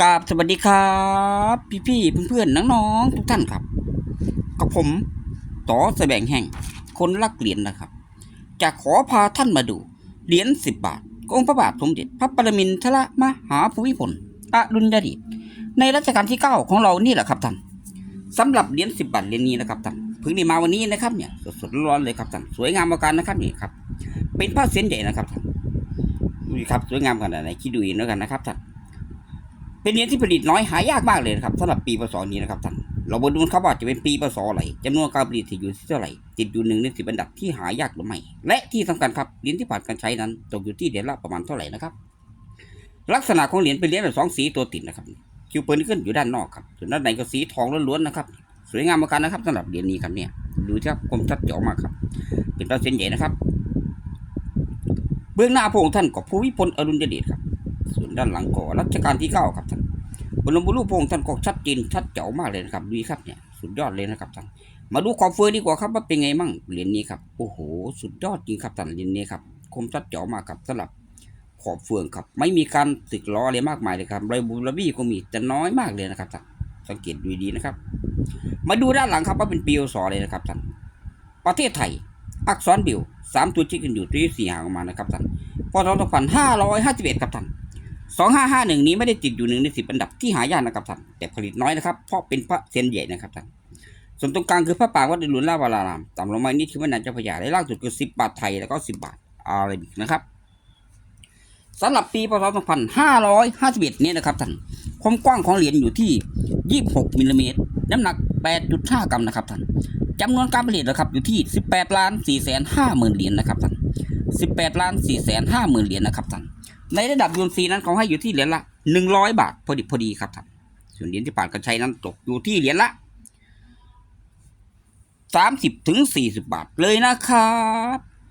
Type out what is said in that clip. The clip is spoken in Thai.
กราบสวัสดีครับ พี่พี่ๆเพื่อนๆน้องๆทุกท่านครับกับผมต่อแสดงแห่งคนรักเหรียญนะครับ จะขอพาท่านมาดูเหรียญสิบบาทของค์พระบาทสมเด็จพระปรมินทรมหาภูมิพลอดุลยเดชในรัชกาลที่เก้าของเรานี่แหละครับท่านสำหรับเหรียญสิบบาทเหรียญนี้นะครับท่านเพิ่งได้มาวันนี้นะครับเนี่ยสดๆร้อนๆเลยครับท่านสวยงามประการนะครับนี่ครับ เป็นผ้าเส้นใหญ่นะครับท่านดูครับสวยงามขนาดไหนคิดดูเองแล้วกันนะครับท่าน เป็นเหรียญที่ผลิตน้อยหายากมากเลยนะครับสำหรับปีพศนี้นะครับท่านเรามาดูครับว่าจะเป็นปีพศอะไรจำนวนการผลิตที่อยู่ที่เท่าไหร่ติดอยู่หนึ่งในสิบอันดับที่หายากหรือไม่และที่สำคัญครับเหรียญที่ผ่านการใช้นั้นตกอยู่ที่เหรียญละประมาณเท่าไหร่นะครับ ลักษณะของเหรียญเป็นเหรียญแบบสองสีตัวติดนะครับคิวเปิลขึ้นอยู่ด้านนอกครับส่วนด้านในก็สีทองล้วนๆนะครับ สวยงามเหมือนกันนะครับสำหรับเหรียญนี้ครับเนี่ยดูครับคมชัดเจ๋อมากครับ เป็นตัวเส้นใหญ่นะครับ เบื้องหน้าพระองค์ท่านก็ภูมิพลอดุลยเดชครับ ส่วนด้านหลังก็รัชกาลที่เก้าครับท่านบรมบุรุษพองค์ท่านก็ชัดเจนชัดเจ๋อมากเลยนะครับดูครับเนี่ยสุดยอดเลยนะครับท่านมาดูความเฟื่องดีกว่าครับว่าเป็นไงมั่งเหรียญนี้ครับโอ้โห สุดยอดจริงครับท่านเหรียญนี้ครับคมชัดเจ๋อมากครับสำหรับขอบเฟืองครับ ไม่มีการสึกล้ออะไรมากมายเลยครับไรบูรบี้ก็มีแต่น้อยมากเลยนะครับท่านสังเกตดูดีนะครับ มาดูด้านหลังครับว่าเป็นปีอสเลยนะครับท่านประเทศไทย อักษรบิวสามตัวชี้กันอยู่ที่สี่หางออกมานะครับท่านพศสองพันห้าร้อยห้าสิบเอ็ดครับท่าน สองห้าห้าหนึ่งนี้ไม่ได้ติดอยู่หนึ่งในสิบอันดับที่หายากนะครับท่านแต่ผลิตน้อยนะครับ เพราะเป็นพระเซียนใหญ่นะครับท่านส่วนตรงกลางคือพระปราวัดเดลุนลาวารารามต่ำลงมานิดคือแม่นางเจ้าพระยาและล่างสุดคือสิบบาทไทยแล้วก็สิบบาทอาราบิกนะครับสำหรับปีพศสองพันห้าร้อยห้าสิบเอ็ดนี้นะครับท่านความกว้างของเหรียญอยู่ที่ยี่สิบหกมิลลิเมตรน้ำหนักแปดจุดห้ากรัมนะครับท่านจำนวนการผลิตนะครับอยู่ที่สิบแปดล้านสี่แสนห้าหมื่นเหรียญนะครับท่านสิบแปดล้านสี่แสนห้าหมื่นเหรียญนะครับท่าน ในระดับยูนซีนั้นเขาให้อยู่ที่เหรียญละหนึ่งร้อยบาท พอดีพอดีครับท่านส่วนเหรียญที่ผ่านการใช้นั้นตกอยู่ที่เหรียญละสามสิบถึงสี่สิบบาทเลยนะครับ